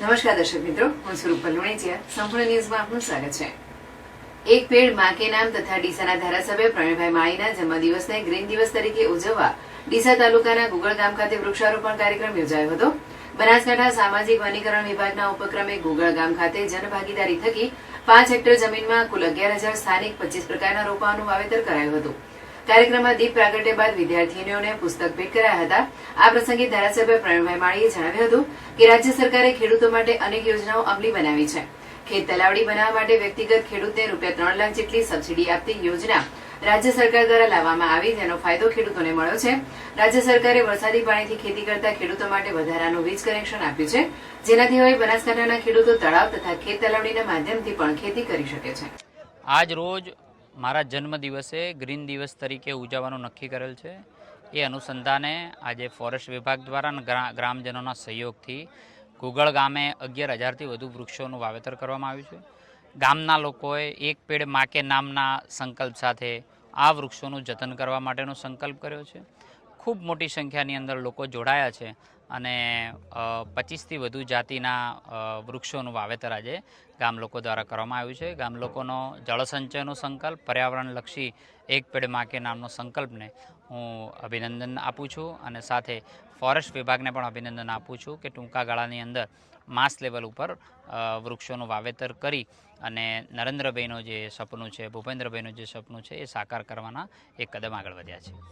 નમસ્કાર દર્શક મિત્રો, હું સ્વરૂપ પલ્લુણીચિયા સંપૂર્ણ ન્યૂઝમાં આપનું સ્વાગત છે. એક પેડમાં નામ તથા ડીસાના ધારાસભ્ય પ્રવીણભાઈ માળીના જન્મદિવસને ગ્રીન દિવસ તરીકે ઉજવવા ડીસા તાલુકાના ગુગળ ગામ ખાતે વૃક્ષારોપણ કાર્યક્રમ યોજાયો હતો. બનાસકાંઠા સામાજિક વનીકરણ વિભાગના ઉપક્રમે ગુગળ ગામ ખાતે જનભાગીદારી થકી પાંચ હેક્ટર જમીનમાં કુલ અગિયાર હજાર સ્થાનિક પચીસ પ્રકારના રોપાઓનું વાવેતર કરાયું હતું. કાર્યક્રમમાં દીપ પ્રાગટ્ય બાદ વિદ્યાર્થીનીઓને પુસ્તક ભેટ કરાયા હતા. આ પ્રસંગે ધારાસભ્ય પ્રવીણભાઈ માળીએ જણાવ્યું હતું કે રાજ્ય સરકારે ખેડૂતો માટે અનેક યોજનાઓ અમલી બનાવી છે. ખેત તલાવડી બનાવવા માટે વ્યક્તિગત ખેડૂતને રૂપિયા ત્રણ લાખ જેટલી સબસિડી આપતી યોજના રાજ્ય સરકાર દ્વારા લાવવામાં આવી, જેનો ફાયદો ખેડૂતોને મળ્યો છે. રાજ્ય સરકારે વરસાદી પાણીથી ખેતી કરતા ખેડૂતો માટે વધારાનું વીજ કનેક્શન આપ્યું છે, જેનાથી હવે બનાસકાંઠાના ખેડૂતો તળાવ તથા ખેત તલાવડીના માધ્યમથી પણ ખેતી કરી શકે છે. આજ રોજ મારા જન્મ દિવસે ગ્રીન દિવસ તરીકે ઉજવવાનું નક્કી કરેલ છે. એ અનુસંધાને આજે ફોરેસ્ટ વિભાગ દ્વારા ગ્રા- ગ્રામજનોના સહયોગથી ગુગળ ગામે અગિયાર હજારથી વધુ વૃક્ષોનું વાવેતર કરવામાં આવ્યું છે. ગામના લોકોએ એક પેડ માકે નામના સંકલ્પ સાથે આ વૃક્ષોનું જતન કરવા માટેનો સંકલ્પ કર્યો છે. ખૂબ મોટી સંખ્યાની અંદર લોકો જોડાયા છે. અને પચીસથી વધુ જાતિના વૃક્ષોનું વાવેતર આજે ગામ લોકો દ્વારા કરવામાં આવ્યું છે. ગામ લોકોનો જળસંચયનો સંકલ્પ, પર્યાવરણલક્ષી એક પેડ માકે નામનો સંકલ્પને હું અભિનંદન આપું છું અને સાથે ફોરેસ્ટ વિભાગને પણ અભિનંદન આપું છું કે ટૂંકા ગાળાની અંદર માસ લેવલ ઉપર વૃક્ષોનું વાવેતર કરી અને નરેન્દ્રભાઈનું જે સપનું છે, ભૂપેન્દ્રભાઈનું જે સપનું છે એ સાકાર કરવાના એક કદમ આગળ વધ્યા છે.